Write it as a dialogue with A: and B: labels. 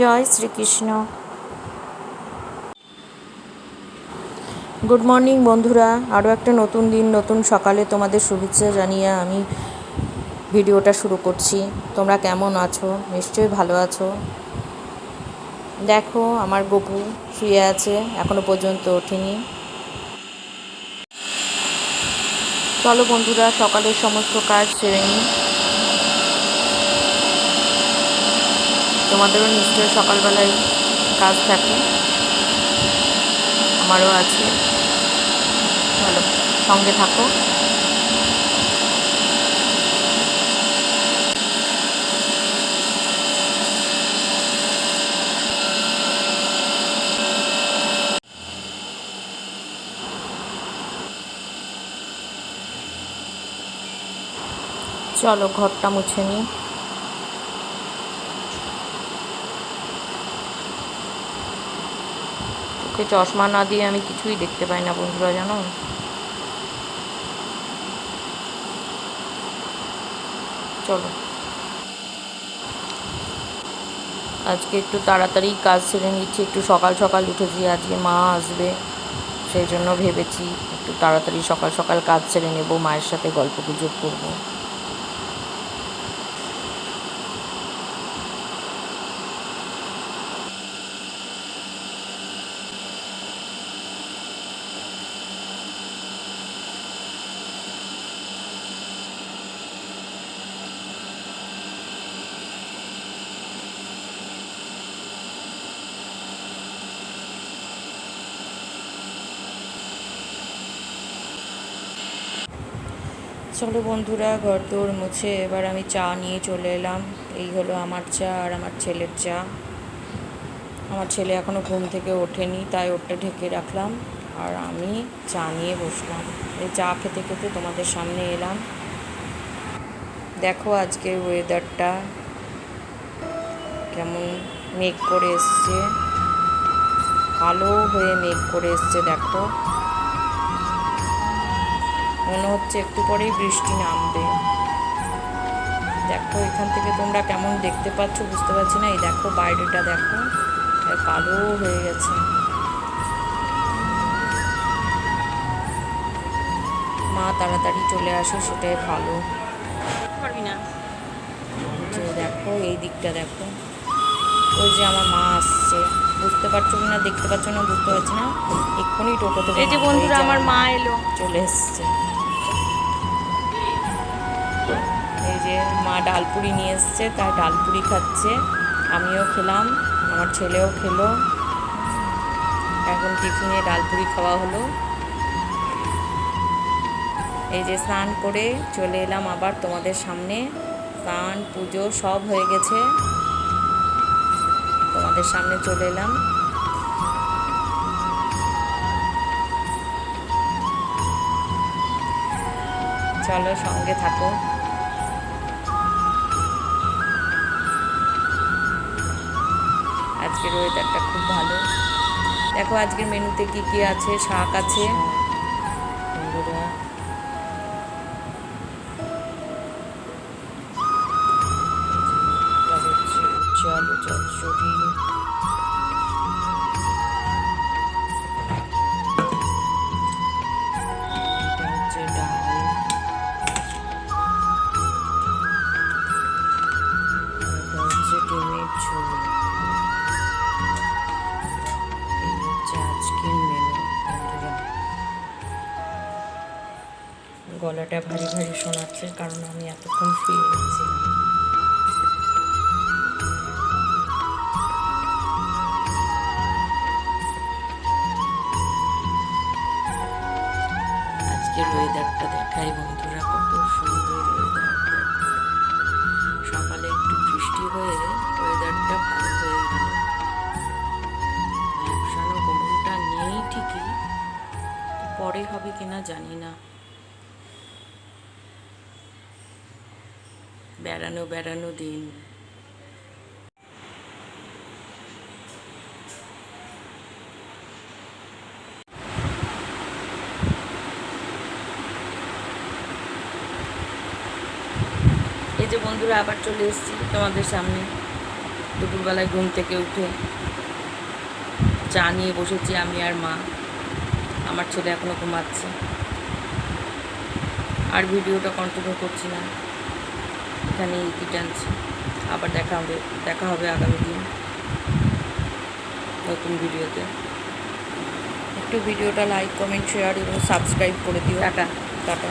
A: জয় Shrikrishna. Good morning বন্ধুরা আরও একটা নতুন দিন, নতুন সকালে তোমাদের শুভেচ্ছা জানিয়ে আমি ভিডিওটা শুরু করছি। তোমরা কেমন আছো? নিশ্চয়ই ভালো আছো। দেখো, আমার গপু শুয়ে আছে, এখনও পর্যন্ত ওঠেনি। চলো বন্ধুরা, সকালের সমস্ত কাজ সেরে নিই। তোমাদেরও নিশ্চয়ই সকালবেলায় কাজ থাকে। আমারও আছে। চলো সঙ্গে থাকো। চলো ঘরটা মুছে নিই। চোখে চশমা না দিয়ে আমি কিছুই দেখতে পাই না, বন্ধুরা, জানো? চলো। আজকে একটু তাড়াতাড়ি কাজ সেরে নিচ্ছি, একটু সকাল সকাল উঠেছি, আজকে মা আসবে, সেই জন্য ভেবেছি একটু তাড়াতাড়ি সকাল সকাল কাজ সেরে নেব, মায়ের সাথে গল্প গুজব করব। চলো বন্ধুরা ঘর দৌড় মুছে এবার আমি চা নিয়ে চলে এলাম। এই হলো আমার চা আর আমার ছেলের চা। আমার ছেলে এখনও ঘুম থেকে ওঠেনি, তাই ওটা ঢেকে রাখলাম আর আমি চা নিয়ে বসলাম। এই চা খেতে খেতে তোমাদের সামনে এলাম। দেখো আজকের ওয়েদারটা কেমন মেঘ করে এসছে। কালো হয়ে মেঘ করে এসছে, দেখো। মনে হচ্ছে একটু পরেই বৃষ্টি নামবে। দেখো এখান থেকে তোমরা কেমন দেখতে পাচ্ছ বুঝতে পারছি না। এই দেখো বাইরেটা দেখো কালো হয়ে গেছে। মা তাড়াতাড়ি চলে আসে সেটাই ভালো। দেখো এই দিকটা দেখো। ওই যে আমার মা আসছে। বুঝতে পারছ কিনা দেখতে পাচ্ছ না বুঝতে পারছি না। এক্ষুনি টোটো থেকে
B: এই যে বন্ধুরা আমার মা এলো।
A: চলে এসছে। যে মা ডালপুরি নিয়ে এসছে তার ডালপুরি খাচ্ছে। আমিও খেলাম, আমার ছেলেও খেলো। এখন টিফিনে ডালপুরি খাওয়া হলো। এই যে স্নান করে চলে এলাম আবার তোমাদের সামনে। স্নান, পুজো সব হয়ে গেছে। তোমাদের সামনে চলে এলাম। চলো সঙ্গে থাকো। আজকের ওয়েদারটা খুব ভালো দেখো আজকের মেনুতে কি কি আছে শাক আছে চলো চচ্চড়ি আজকের মেনু বন্ধুরা গলাটা ভারী ভারী শোনাচ্ছে কারণ আমি এতক্ষণ শুয়ে গেছিলাম আজকের ওয়েদারটা দেখাই বন্ধুরা, কত সুন্দর। পরে হবে কিনা জানি না। বেড়ানো বেড়ানো দিন। এই যে বন্ধুরা, আবার চলে এসেছি তোমাদের সামনে। দুপুরবেলায় ঘুম থেকে উঠে চা নিয়ে বসেছি আমি আর মা। আমার ছেলে এখনও ঘুমাচ্ছে। আর ভিডিওটা কন্টিনিউ করছি না। এখানে কি টানছি আবার দেখা হবে দেখা হবে আগামী দিন নতুন ভিডিওতে। একটু ভিডিওটা লাইক কমেন্ট শেয়ার এবং সাবস্ক্রাইব করে দিও। টাটা। টাটা।